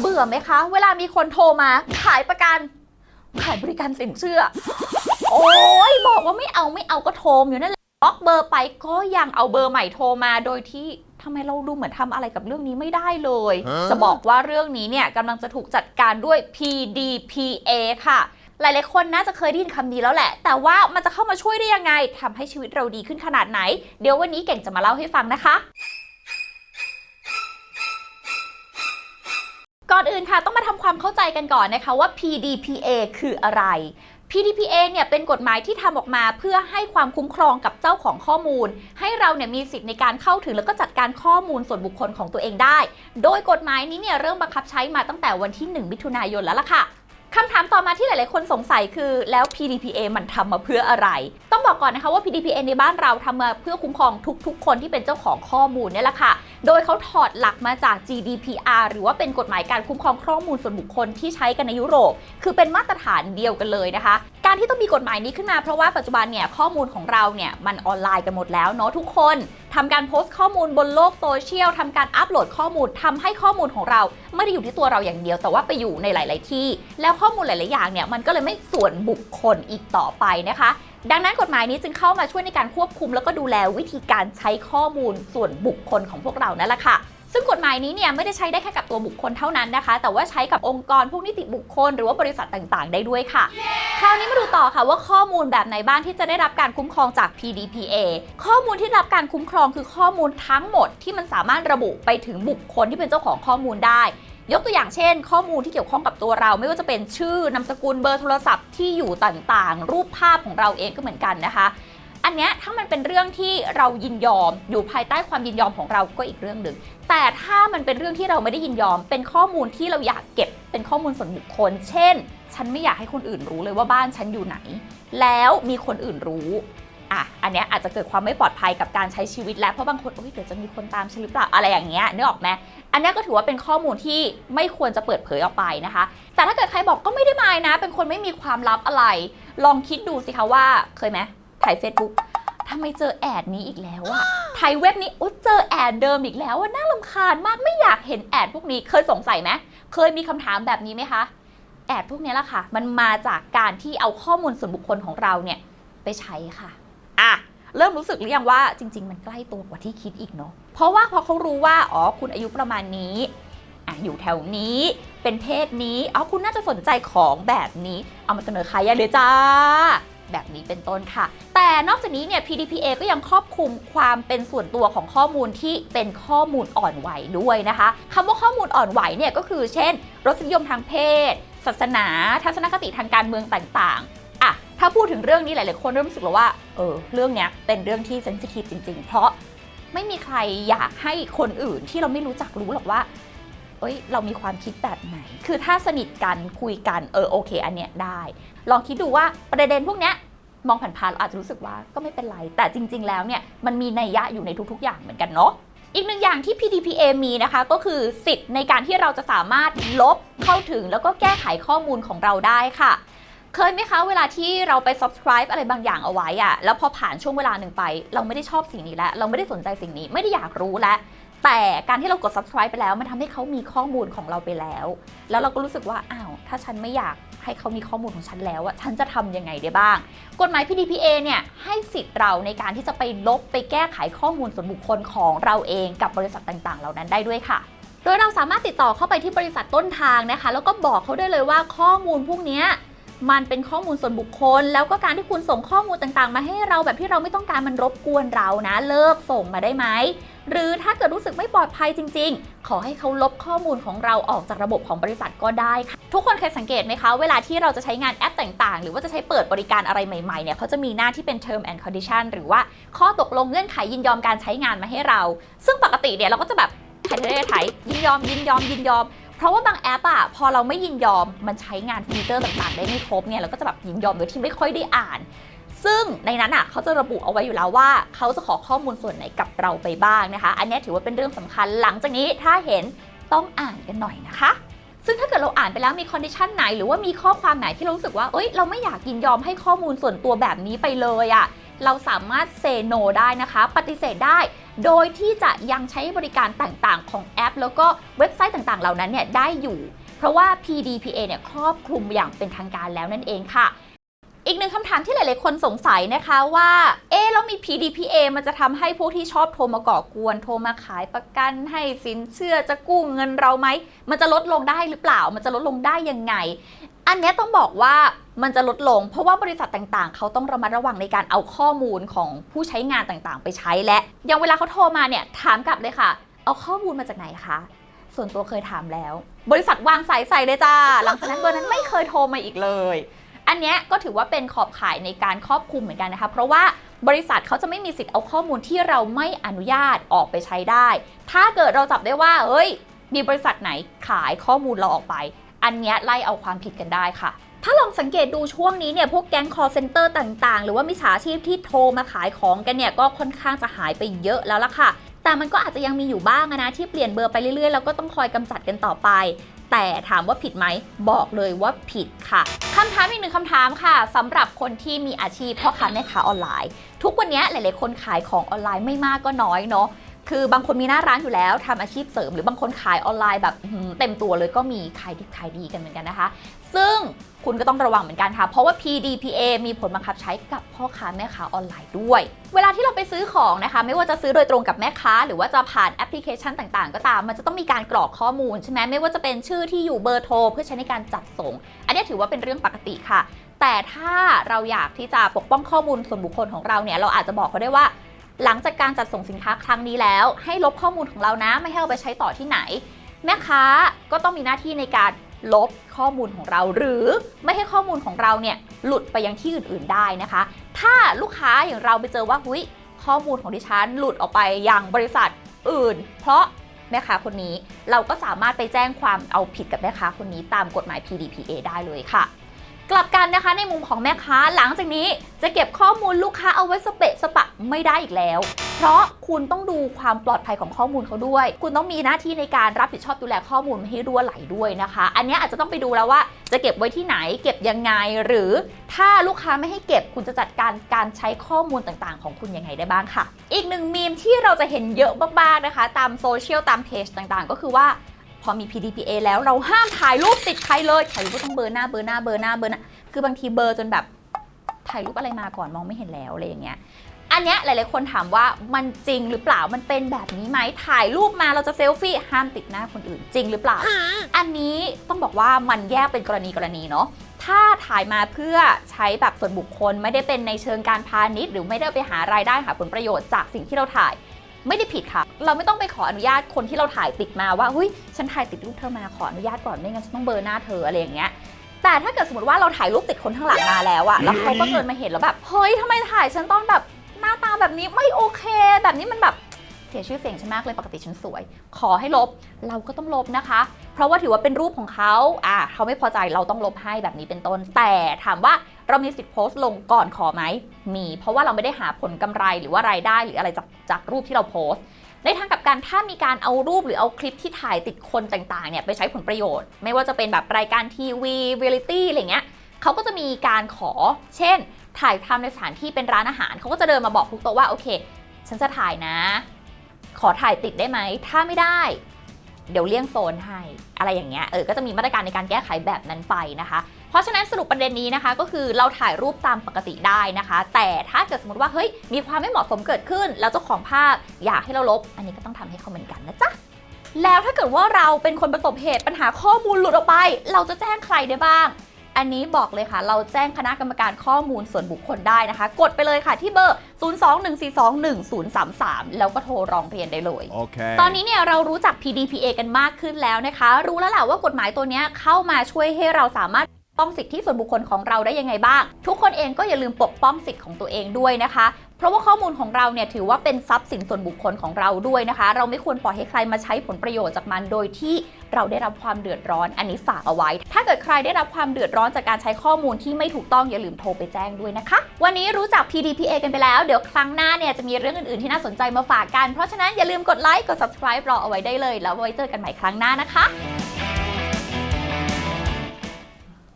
เบื่อไหมคะ เวลามีคนโทรมาขายประกัน ขายบริการสินเชื่อ โอ้ยบอกว่าไม่เอาไม่เอาก็โทรอยู่นั่นแหละบล็อกเบอร์ไปก็ยังเอาเบอร์ใหม่โทรมาโดยที่ทำไมเราดูเหมือนทำอะไรกับเรื่องนี้ไม่ได้เลยฮะจะบอกว่าเรื่องนี้เนี่ยกำลังจะถูกจัดการด้วย PDPA ค่ะหลายๆ คนน่าจะเคยได้ยินคำนี้แล้วแหละ แต่ว่ามันจะเข้ามาช่วยได้ยังไงทำให้ชีวิตเราดีขึ้นขนาดไหน เดี๋ยววันนี้เก่งจะมาเล่าให้ฟังนะคะ ก่อนอื่นค่ะต้องมาทำความเข้าใจกันก่อนนะคะว่า PDPA คืออะไร PDPA เนี่ยเป็นกฎหมายที่ทำออกมาเพื่อให้ความคุ้มครองกับเจ้าของข้อมูล ให้เราเนี่ยมีสิทธิ์ในการเข้าถึงแล้วก็จัดการข้อมูลส่วนบุคคลของตัวเองได้ โดยกฎหมายนี้เนี่ยเริ่มบังคับใช้มาตั้งแต่วันที่ 1 มิถุนายนแล้วล่ะค่ะ คำถามต่อมาที่หลาย ๆ คนสงสัยคือแล้ว PDPA มันทำมาเพื่ออะไร ต้องบอกก่อนนะคะว่า PDPA ในบ้านเราทำมาเพื่อคุ้มครองทุก ๆ คนที่เป็นเจ้าของข้อมูลเนี่ยแหละค่ะ โดยเขาถอดหลักมาจาก GDPR หรือว่าเป็นกฎหมายการคุ้มครองข้อมูลส่วนบุคคลที่ใช้กันในยุโรป คือเป็นมาตรฐานเดียวกันเลยนะคะ การที่ต้องมีกฎหมายนี้ขึ้นมาเพราะว่าปัจจุบันเนี่ยข้อมูลของเราเนี่ยมันออนไลน์กันหมดแล้วเนาะทุกคนทำการโพสต์ข้อมูลบนโลกโซเชียลทำการอัปโหลดข้อมูลทำให้ข้อมูลของเราไม่ได้อยู่ที่ตัวเราอย่างเดียว แต่ว่าไปอยู่ในหลาย ๆ ที่ แล้วข้อมูลหลาย ๆ อย่างเนี่ยมันก็เลยไม่ส่วนบุคคลอีกต่อไปนะคะดังนั้นกฎหมายนี้จึงเข้ามาช่วยในการควบคุม แล้วก็ดูแลวิธีการใช้ข้อมูลส่วนบุคคลของพวกเรานั่นแหละค่ะ ซึ่งกฎหมายนี้เนี่ยไม่ได้ใช้ได้แค่กับตัวบุคคลเท่านั้นนะคะ แต่ว่าใช้กับองค์กรพวกนิติบุคคล หรือว่าบริษัทต่างๆ ได้ด้วยค่ะ คราวนี้มาดูต่อค่ะว่าข้อมูลแบบไหนบ้างที่จะได้รับการคุ้มครองจาก PDPA ข้อมูลที่รับการคุ้มครองคือข้อมูลทั้งหมดที่มันสามารถระบุไปถึงบุคคลที่เป็นเจ้าของข้อมูลได้ยกตัวอย่างเช่น ข้อมูลที่เกี่ยวข้องกับตัวเรา ไม่ว่าจะเป็นชื่อนามสกุลเบอร์โทรศัพท์ที่อยู่ต่างๆ รูปภาพของเราเองก็เหมือนกันนะคะ อันเนี้ยถ้ามันเป็นเรื่องที่เรายินยอมอยู่ภายใต้ความยินยอมของเราก็อีกเรื่องหนึ่งแต่ถ้ามันเป็นเรื่องที่เราไม่ได้ยินยอม เป็นข้อมูลที่เราอยากเก็บเป็นข้อมูลส่วนบุคคล เช่น ฉันไม่อยากให้คนอื่นรู้เลยว่าบ้านฉันอยู่ไหน แล้วมีคนอื่นรู้อะอันเนี้ยอาจจะเกิดความไม่ปลอดภัยกับการใช้ชีวิตแล้วเพราะบางคนโอ๊ยเดี๋ยวจะมีคนตามฉันหรือเปล่าอะไรอย่างเงี้ยนึกออกไหมอันนี้ก็ถือว่าเป็นข้อมูลที่ไม่ควรจะเปิดเผยออกไปนะคะ แต่ถ้าเกิดใครบอกก็ไม่ได้มายนะ เป็นคนไม่มีความลับอะไร ลองคิดดูสิคะว่าเคยไหม ถ่าย Facebook ทำไมเจอแอดนี้อีกแล้วอะไทยเว็บนี้โอ้เจอแอดเดิมอีกแล้วอะน่าลำคาญมากไม่อยากเห็นแอดพวกนี้เคยสงสัยไหมเคยมีคำถามแบบนี้ไหมคะ แอดพวกนี้แหละค่ะ มันมาจากการที่เอาข้อมูลส่วนบุคคลของเราเนี่ยไปใช้ค่ะ อะ เริ่มรู้สึกหรือยังว่าจริง ๆ มันใกล้ตัวกว่าที่คิดอีกเนาะ เพราะว่าพอเขารู้ว่า อ๋อ คุณอายุประมาณนี้อะอยู่แถวนี้ เป็นเพศนี้ อ๋อ คุณน่าจะสนใจของแบบนี้ เอามาเสนอขายเลยจ้า แบบนี้เป็นต้นค่ะ แต่นอกจากนี้เนี่ย PDPA ก็ยังครอบคลุมความเป็นส่วนตัวของข้อมูลที่เป็นข้อมูลอ่อนไหวด้วยนะคะคำว่าข้อมูลอ่อนไหวเนี่ยก็คือ เช่นรสนิยมทางเพศ ศาสนา ทัศนคติทางการเมืองต่างๆอะถ้าพูดถึงเรื่องนี้หลาย ๆ คนเริ่มรู้สึกแล้วว่าเออเรื่องเนี้ยเป็นเรื่องที่เซนซิทีฟจริง ๆ เพราะไม่มีใครอยากให้คนอื่นที่เราไม่รู้จักรู้หรอกว่า เอ้ยเรามีความคิดแบบไหน คือถ้าสนิทกันคุยกันเออโอเค อันเนี้ยได้ ลองคิดดูว่าประเด็นพวกเนี้ยมองผ่านๆเราอาจจะรู้สึกว่าก็ไม่เป็นไร แต่จริง ๆ แล้วเนี่ยมันมีนัยยะอยู่ในทุก ๆ อย่างเหมือนกันเนาะอีกหนึ่งอย่างที่ PDPA มีนะคะก็คือสิทธิ์ในการที่เราจะสามารถลบเข้าถึงแล้วก็แก้ไขข้อมูลของเราได้ค่ะ เคยไหมคะเวลาที่เราไป subscribe อะไรบางอย่างเอาไว้อะแล้วพอผ่านช่วงเวลาหนึ่งไป เราไม่ได้ชอบสิ่งนี้แล้ว เราไม่ได้สนใจสิ่งนี้ไม่ได้อยากรู้แล้ว แต่การที่เรากด subscribe ไปแล้ว มันทำให้เขามีข้อมูลของเราไปแล้ว แล้วเราก็รู้สึกว่าอ้าวถ้าฉันไม่อยากให้เขามีข้อมูลของฉันแล้วอะฉันจะทำยังไงได้บ้าง กฎหมาย PDPA เนี่ยให้สิทธิ์เราในการที่จะไปลบไปแก้ไขข้อมูลส่วนบุคคลของเราเองกับบริษัทต่างๆ เหล่านั้นได้ด้วยค่ะโดยเราสามารถติดต่อเข้าไปที่บริษัทต้นทางนะคะ แล้วก็บอกเขาได้เลยว่าข้อมูลพวกนี้มันเป็นข้อมูลส่วนบุคคล แล้วก็การที่คุณส่งข้อมูลต่างๆ มาให้เราแบบที่เราไม่ต้องการมันรบกวนเรานะ เลิกส่งมาได้ไหม หรือถ้าเกิดรู้สึกไม่ปลอดภัยจริง ๆ ขอให้เขาลบข้อมูลของเราออกจากระบบของบริษัทก็ได้ค่ะ ทุกคนเคยสังเกตไหมคะ เวลาที่เราจะใช้งานแอปต่างๆ หรือว่าจะใช้เปิดบริการอะไรใหม่ๆเนี่ยเขาจะมีหน้าที่เป็น term and condition หรือว่าข้อตกลงเงื่อนไขยินยอมการใช้งานมาให้เรา ซึ่งปกติเนี่ยเราก็จะแบบไถ่ไถ่ไถ่ยินยอมยินยอมยินยอมเพราะว่าบางแอปอะพอเราไม่ยินยอมมันใช้งานฟีเจอร์ต่างๆ ได้ไม่ครบเนี่ยเราก็จะแบบยินยอมโดยที่ไม่ค่อยได้อ่าน ซึ่งในนั้นอะเขาจะระบุเอาไว้อยู่แล้วว่า เขาจะขอข้อมูลส่วนไหนกับเราไปบ้างนะคะ อันนี้ถือว่าเป็นเรื่องสำคัญหลังจากนี้ถ้าเห็นต้องอ่านกันหน่อยนะคะ ซึ่งถ้าเกิดเราอ่านไปแล้วมีคอนดิชันไหน หรือว่ามีข้อความไหนที่เรารู้สึกว่า เอ้ย เราไม่อยากยินยอมให้ข้อมูลส่วนตัวแบบนี้ไปเลยอะ่ะ เราสามารถเซโนได้นะคะ ปฏิเสธได้ โดยที่จะยังใช้บริการต่างๆ ของแอป แล้วก็เว็บไซต์ต่างๆ เหล่านั้นเนี่ยได้อยู่ เพราะว่า PDPA เนี่ยครอบคลุมอย่างเป็นทางการแล้วนั่นเองค่ะ อีกหนึ่งคำถามที่หลาย ๆ คนสงสัยนะคะว่า เอ๊แล้วมี PDPA มันจะทำให้พวกที่ชอบโทรมาก่อกวน โทรมาขายประกันให้สินเชื่อจะกู้เงินเราไหม มันจะลดลงได้หรือเปล่า มันจะลดลงได้ยังไง อันนี้ต้องบอกว่ามันจะลดลง เพราะว่าบริษัทต่างๆ เขาต้องระมัดระวังในการเอาข้อมูลของผู้ใช้งานต่างๆ ไปใช้และอย่างเวลาเขาโทรมาเนี่ยถามกลับเลยค่ะ เอาข้อมูลมาจากไหนคะส่วนตัวเคยถามแล้ว บริษัทวางสายใส่เลยจ้า หลังจากนั้นเบอร์นั้นไม่เคยโทรมาอีกเลย อันเนี้ยก็ถือว่าเป็นขอบข่ายในการครอบคลุมเหมือนกันนะคะ เพราะว่าบริษัทเขาจะไม่มีสิทธิ์เอาข้อมูลที่เราไม่อนุญาตออกไปใช้ได้ ถ้าเกิดเราจับได้ว่าเฮ้ย มีบริษัทไหนขายข้อมูลเราออกไป อันเนี้ยไล่เอาความผิดกันได้ค่ะถ้าลองสังเกตดูช่วงนี้เนี่ยพวกแก๊ง call center ต่างๆ หรือว่ามิจฉาชีพที่โทรมาขายของกันเนี่ยก็ค่อนข้างจะหายไปเยอะแล้วล่ะค่ะ แต่มันก็อาจจะยังมีอยู่บ้างนะที่เปลี่ยนเบอร์ไปเรื่อยๆ แล้วก็ต้องคอยกำจัดกันต่อไป แต่ถามว่าผิดไหมบอกเลยว่าผิดค่ะคำถามอีกหนึ่งคำถามค่ะสำหรับคนที่มีอาชีพพ่อค้าแม่ค้าออนไลน์ ทุกวันนี้หลาย ๆ คนขายของออนไลน์ไม่มากก็น้อยเนาะ คือบางคนมีหน้าร้านอยู่แล้วทำอาชีพเสริม หรือบางคนขายออนไลน์แบบเต็มตัวเลยก็มีขายดีขายดีกันเหมือนกันนะคะ ซึ่งคุณก็ต้องระวังเหมือนกันค่ะ เพราะว่า PDPA มีผลบังคับใช้กับพ่อค้าแม่ค้าออนไลน์ด้วย เวลาที่เราไปซื้อของนะคะ ไม่ว่าจะซื้อโดยตรงกับแม่ค้า หรือว่าจะผ่านแอปพลิเคชันต่างๆ ก็ตาม มันจะต้องมีการกรอกข้อมูลใช่ไหมไม่ว่าจะเป็นชื่อที่อยู่เบอร์โทรเพื่อใช้ในการจัดส่ง อันนี้ถือว่าเป็นเรื่องปกติค่ะ แต่ถ้าเราอยากที่จะปกป้องข้อมูลส่วนบุคคลของเราเนี่ย เราอาจจะบอกเขาได้ว่า หลังจากการจัดส่งสินค้าครั้งนี้แล้ว ให้ลบข้อมูลของเรานะ ไม่ให้เอาไปใช้ต่อที่ไหน แม่ค้าก็ต้องมีหน้าที่ในการลบข้อมูลของเรา หรือไม่ให้ข้อมูลของเราเนี่ยหลุดไปยังที่อื่น ๆได้นะคะ ถ้าลูกค้าอย่างเราไปเจอว่าหุยข้อมูลของดิฉันหลุดออกไปยังบริษัทอื่น เพราะแม่ค้าคนนี้เราก็สามารถไปแจ้งความเอาผิดกับแม่ค้าคนนี้ตามกฎหมาย PDPA ได้เลยค่ะ กลับกันนะคะในมุมของแม่ค้าหลังจากนี้จะเก็บข้อมูลลูกค้าเอาไว้สเปะสปะไม่ได้อีกแล้ว เพราะคุณต้องดูความปลอดภัยของข้อมูลเขาด้วย คุณต้องมีหน้าที่ในการรับผิดชอบดูแลข้อมูลไม่ให้รั่วไหลด้วยนะคะ อันนี้อาจจะต้องไปดูแล้วว่าจะเก็บไว้ที่ไหน เก็บยังไงหรือถ้าลูกค้าไม่ให้เก็บคุณจะจัดการการใช้ข้อมูลต่างๆ ของคุณยังไงได้บ้างค่ะ อีกหนึ่งมีมที่เราจะเห็นเยอะมากๆนะคะ ตามโซเชียลตามเพจต่างๆ ก็คือว่า พอมี PDPA แล้วเราห้ามถ่ายรูปติดใครเลยถ่ายรูปก็ต้องเบอร์หน้าเบอร์หน้าเบอร์หน้าเบอร์หน้าคือบางทีเบอร์จนแบบถ่ายรูปอะไรมาก่อนมองไม่เห็นแล้วอะไรอย่างเงี้ยอันเนี้ยหลายๆคนถามว่ามันจริงหรือเปล่ามันเป็นแบบนี้ไหมถ่ายรูปมาเราจะเซลฟี่ห้ามติดหน้าคนอื่นจริงหรือเปล่า อันนี้ต้องบอกว่ามันแยกเป็นกรณีกรณีเนาะถ้าถ่ายมาเพื่อใช้แบบส่วนบุคคลไม่ได้เป็นในเชิงการพาณิชย์ หรือไม่ได้ไปหารายได้หาผลประโยชน์จากสิ่งที่เราถ่าย ไม่ได้ผิดค่ะ เราไม่ต้องไปขออนุญาตคนที่เราถ่ายติดมาว่าเฮ้ยฉันถ่ายติดรูปเธอมาขออนุญาตก่อนไม่งั้นฉันต้องเบลอร์หน้าเธออะไรอย่างเงี้ยแต่ถ้าเกิดสมมติว่าเราถ่ายรูปติดคนข้างหลังมาแล้วอะแล้วเขาก็เดินมาเห็นแล้วแบบเฮ้ยทำไมถ่ายฉันตอนแบบหน้าตาแบบนี้ไม่โอเค แบบนี้มันแบบ เสียชื่อเสียงฉันมากเลยปกติฉันสวย ขอให้ลบเราก็ต้องลบนะคะ เพราะว่าถือว่าเป็นรูปของเขาอ่าเขาไม่พอใจเราต้องลบให้แบบนี้เป็นต้น แต่ถามว่าเรามีสิทธิ์โพสต์ลงก่อนขอไหมมี เพราะว่าเราไม่ได้หาผลกำไรหรือว่ารายได้หรืออะไรจากจากรูปที่เราโพสต์ในทางกับกันถ้ามีการเอารูปหรือเอาคลิปที่ถ่ายติดคนต่างๆเนี่ยไปใช้ผลประโยชน์ ไม่ว่าจะเป็นแบบรายการทีวีเรียลิตี้อะไรเงี้ยเขาก็จะมีการขอ เช่น ถ่ายทำในสถานที่เป็นร้านอาหาร เขาก็จะเดินมาบอกทุกโต๊ะว่าโอเค ฉันจะถ่ายนะ ขอถ่ายติดได้ไหม ถ้าไม่ได้ เดี๋ยวเลี่ยงโซนให้อะไรอย่างเงี้ยเออก็จะมีมาตรการในการแก้ไขแบบนั้นไปนะคะ เพราะฉะนั้นสรุปประเด็นนี้นะคะ ก็คือเราถ่ายรูปตามปกติได้นะคะ แต่ถ้าเกิดสมมติว่าเฮ้ยมีความไม่เหมาะสมเกิดขึ้น แล้วเจ้าของภาพอยากให้เราลบ อันนี้ก็ต้องทำให้เขาเหมือนกันนะจ๊ะแล้วถ้าเกิดว่าเราเป็นคนประสบเหตุปัญหาข้อมูลหลุดออกไป เราจะแจ้งใครได้บ้าง อันนี้บอกเลยค่ะ เราแจ้งคณะกรรมการข้อมูลส่วนบุคคลได้นะคะ กดไปเลยค่ะที่เบอร์ 021421033 แล้วก็โทรร้องเรียนได้เลย Okay. ตอนนี้เนี่ยเรารู้จัก PDPA กันมากขึ้นแล้วนะคะ รู้แล้วแหละว่ากฎหมายตัวเนี้ยเข้ามาช่วยให้เราสามารถปกป้องสิทธิส่วนบุคคลของเราได้ยังไงบ้าง ทุกคนเองก็อย่าลืมปกป้องสิทธิ์ของตัวเองด้วยนะคะ เพราะว่าข้อมูลของเราเนี่ยถือว่าเป็นทรัพย์สินส่วนบุคคลของเราด้วยนะคะ เราไม่ควรปล่อยให้ใครมาใช้ผลประโยชน์จากมันโดยที่เราได้รับความเดือดร้อน อันนี้ฝากเอาไว้ ถ้าเกิดใครได้รับความเดือดร้อนจากการใช้ข้อมูลที่ไม่ถูกต้องอย่าลืมโทรไปแจ้งด้วยนะคะ วันนี้รู้จัก PDPA กันไปแล้ว เดี๋ยวครั้งหน้าเนี่ยจะมีเรื่องอื่นๆที่น่าสนใจมาฝากกัน เพราะฉะนั้นอย่าลืมกดไลค์ กด subscribe รอเอาไว้ได้เลย แล้วไว้เจอกันใหม่ครั้งหน้านะคะ